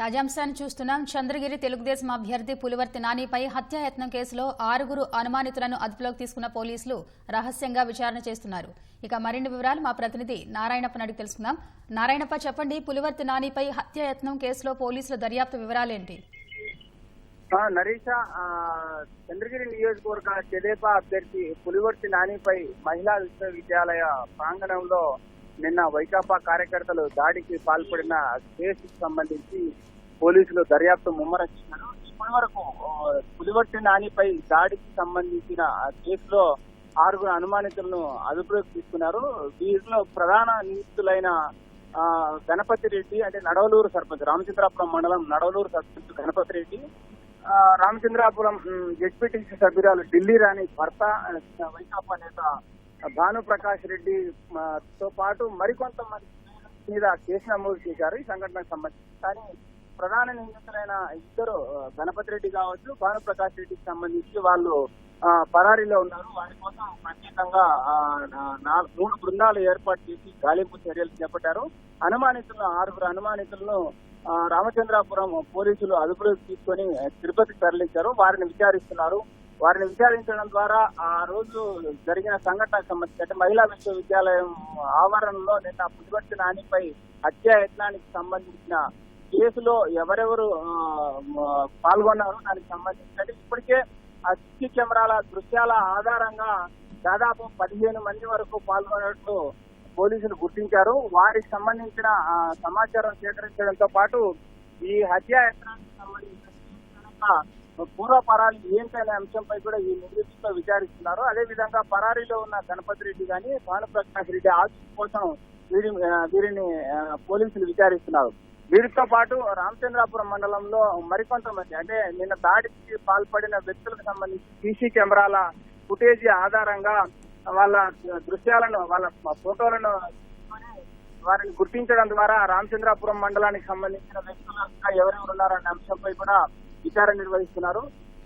తాజాంశాన్ని చూస్తున్నాం. చంద్రగిరి తెలుగుదేశం అభ్యర్థి పులివర్తి నానిపై హత్యాయత్నం కేసులో ఆరుగురు అనుమానితులను అదుపులోకి తీసుకున్న పోలీసులు రహస్యంగా విచారణ చేస్తున్నారు. ఇక మరిన్ని వివరాలు మా ప్రతినిధి నారాయణప్ప అడిగి తెలుసుకుందాం. నారాయణప్ప చెప్పండి పులివర్తి నానిపై హత్యాయత్నం కేసులో పోలీసుల దర్యాప్తు వివరాలేంటి? నరేష చంద్రగిరి నియోజకవర్గ తెదేపా అభ్యర్థి పులివర్తి నానిపై మహిళా విశ్వవిద్యాలయ ప్రాంగణంలో నిన్న వైకాపా కార్యకర్తలు దాడికి పాల్పడిన కేసు సంబంధించి పోలీసులు దర్యాప్తు ముమ్మరించారు ఇప్పటి వరకు పులివర్తి నానిపై దాడికి సంబంధించిన ఆ కేసులో ఆరుగురు అనుమానితులను అదుపులోకి తీసుకున్నారు. వీరిలో ప్రధాన నిందితులైన గణపతి రెడ్డి అంటే నడవలూరు సర్పంచ్ రామచంద్రాపురం మండలం నడవలూరు సర్పంచ్ గణపతి రెడ్డి రామచంద్రాపురం జడ్పీటీసీ సభ్యురాలు ఢిల్లీ రాణి భర్త వైకాపా నేత భాను ప్రకాష్ రెడ్డి తో పాటు మరికొంతమంది మీద కేసు నమోదు చేశారు ఈ సంఘటనకు సంబంధించి. కానీ ప్రధాన నిందితులైన ఇద్దరు గణపతి రెడ్డి కావచ్చు భాను ప్రకాష్ రెడ్డికి సంబంధించి వాళ్ళు పరారీలో ఉన్నారు. వారి కోసం ప్రత్యేకంగా నాలుగు మూడు బృందాలు ఏర్పాటు చేసి గాలింపు చర్యలు చేపట్టారు. అనుమానితులను ఆరుగురు అనుమానితులను రామచంద్రాపురం పోలీసులు అదుపులోకి తీసుకొని తిరుపతికి తరలించారు. వారిని విచారిస్తున్నారు. వారిని విచారించడం ద్వారా ఆ రోజు జరిగిన సంఘటనకు సంబంధించి అంటే మహిళా విశ్వవిద్యాలయం ఆవరణలో నిన్న పులివర్తి నానిపై హత్యా యత్నానికి సంబంధించిన కేసులో ఎవరెవరు పాల్గొన్నారు పాల్గొన్నారో దానికి సంబంధించి అంటే ఇప్పటికే ఆ సిసి కెమెరాల దృశ్యాల ఆధారంగా దాదాపు పదిహేను మంది వరకు పాల్గొన్నట్లు పోలీసులు గుర్తించారు. వారికి సంబంధించిన ఆ, సమాచారం సేకరించడంతో పాటు ఈ హత్యా యత్నానికి సంబంధించిన పూర్వపరాలు ఏంటనే అంశంపై కూడా ఈ నిర్దిష్టతో విచారిస్తున్నారు. అదే విధంగా పరారీలో ఉన్న గణపతి రెడ్డి గాని భానుప్రకాష్ రెడ్డి ఆస్తి కోసం వీరి వీరిని పోలీసులు విచారిస్తున్నారు. వీరితో పాటు రామచంద్రాపురం మండలంలో మరికొంతమంది అంటే నిన్న దాడికి పాల్పడిన వ్యక్తులకు సంబంధించి సీసీ కెమెరాల ఫుటేజ్ ఆధారంగా వాళ్ళ దృశ్యాలను వాళ్ళ ఫోటోలను తీసుకొని వారిని గుర్తించడం ద్వారా రామచంద్రాపురం మండలానికి సంబంధించిన వ్యక్తులు ఎవరెవరు ఉన్నారనే అంశంపై కూడా విచారణ నిర్వహిస్తున్నారు.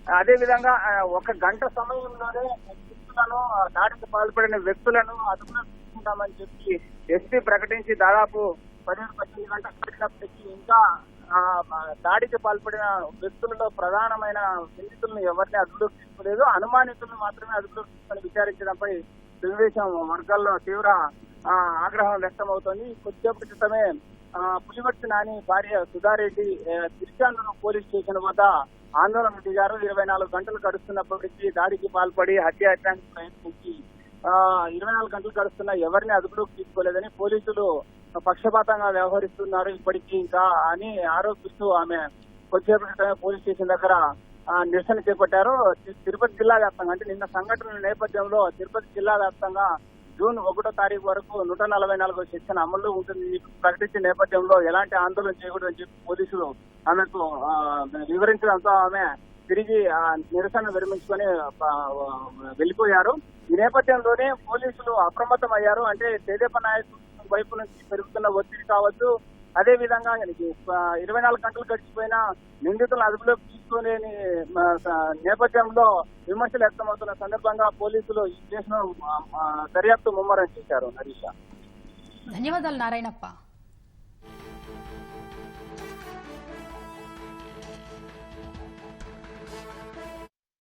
అదే విధంగా ఒక గంట సమయంలోనే వ్యక్తులను ఆ, దాడికి పాల్పడిన వ్యక్తులను అదుపులో తీసుకుంటామని చెప్పి ఎస్పీ ప్రకటించి దాదాపు పదిహేను పద్దెనిమిది గంటలు పడినప్పటికీ ఇంకా దాడికి పాల్పడిన వ్యక్తులలో ప్రధానమైన నిందితులను ఎవరిని అదుపులోకి తీసుకోలేదు. అనుమానితులను మాత్రమే అదుపులోకి తీసుకొని విచారించడంపై తెలుగుదేశం వర్గాల్లో తీవ్ర ఆగ్రహం వ్యక్తమవుతోంది. కొద్దిసేపు క్రితమే పులివర్తి నాని భార్య సుధారెడ్డి ఆ, తిరుచానూరు పోలీస్ స్టేషన్ వద్ద ఆందోళన దిగారు. ఇరవై నాలుగు గంటలు గడుస్తున్నప్పటికీ దాడికి పాల్పడి హత్యాయత్నానికి ప్రయత్నించి ఇరవై నాలుగు గంటలు గడుస్తున్న ఎవరిని అదుపులోకి తీసుకోలేదని పోలీసులు పక్షపాతంగా వ్యవహరిస్తున్నారు. ఇప్పటికీ ఇంకా అని ఆరోపిస్తూ ఆమె కొద్దిసేపటి పోలీస్ స్టేషన్ దగ్గర నిరసన చేపట్టారు. తిరుపతి జిల్లా వ్యాప్తంగా అంటే నిన్న సంఘటనల నేపథ్యంలో తిరుపతి జిల్లా వ్యాప్తంగా జూన్ ఒకటో తారీఖు వరకు నూట నలభై నాలుగో సెక్షన్ అమల్లో ఉంటుంది. ప్రకటించిన నేపథ్యంలో ఎలాంటి ఆందోళన చేయకూడదని చెప్పి పోలీసులు ఆమెకు వివరించడంతో ఆమె తిరిగి ఆ నిరసన విరమించుకొని వెళ్ళిపోయారు. ఈ నేపథ్యంలోనే పోలీసులు అప్రమత్తం అయ్యారు అంటే తెదేప నాయకుల వైపు నుంచి పెరుగుతున్న ఒత్తిడి కావచ్చు అదే విధంగా ఇరవై నాలుగు గంటలు గడిచిపోయినా నిందితులను అదుపులోకి తీసుకోలేని నేపథ్యంలో విమర్శలు వ్యక్తమవుతున్న సందర్భంగా పోలీసులు ఈ కేసును దర్యాప్తు ముమ్మరం చేశారు హరీష ధన్యవాదాలు నారాయణప్ప.